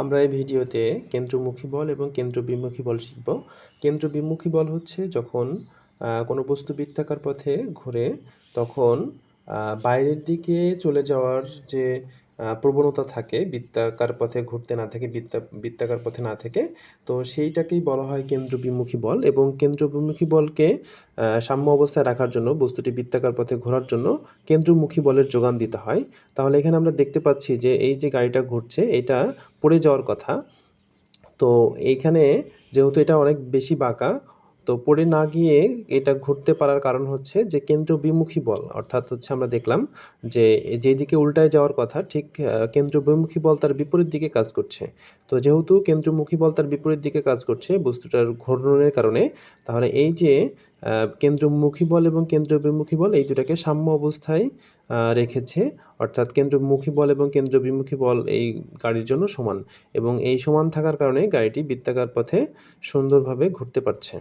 আমরা এই ভিডিওতে কেন্দ্রমুখী বল এবং কেন্দ্র বিমুখী বল শিখব। কেন্দ্র বিমুখী বল হচ্ছে যখন কোনো বস্তু বৃত্তাকার পথে ঘোরে, তখন বাইরের দিকে চলে যাওয়ার যে প্রবণতা থাকে বৃত্তাকার পথে ঘুরতে না থেকে, বৃত্তা, বৃত্তাকার পথে না থেকে, তো সেইটাকেই বলা হয় কেন্দ্রবিমুখী বল এবং কেন্দ্রবিমুখী বলকে সাম্য অবস্থায় রাখার জন্য, বস্তুটি বৃত্তাকার পথে ঘোরার জন্য কেন্দ্রমুখী বলের যোগান দিতে হয়। তাহলে এখানে আমরা দেখতে পাচ্ছি যে, এই যে গাড়িটা ঘুরছে, এটা পড়ে যাওয়ার কথা। তো এইখানে যেহেতু এটা অনেক বেশি বাঁকা তো পড়ে না গিয়ে এটা ঘুরতে পারার কারণ হচ্ছে যে কেন্দ্র বিমুখী বল, অর্থাৎ হচ্ছে আমরা দেখলাম যে যেদিকে উল্টায় যাওয়ার কথা, ঠিক কেন্দ্র বিমুখী বল তার বিপরীত দিকে কাজ করছে। তো যেহেতু কেন্দ্রমুখী বল তার বিপরীত দিকে কাজ করছে বস্তুটার ঘূর্ণনের কারণে, তাহলে এই যে কেন্দ্রমুখী বল এবং কেন্দ্র বিমুখী বল এই দুটাকে সাম্য অবস্থায় রেখেছে, অর্থাৎ কেন্দ্রমুখী বল এবং কেন্দ্র বিমুখী বল এই গাড়ির জন্য সমান এবং এই সমান থাকার কারণে গাড়িটি বৃত্তাকার পথে সুন্দরভাবে ঘুরতে পারছে।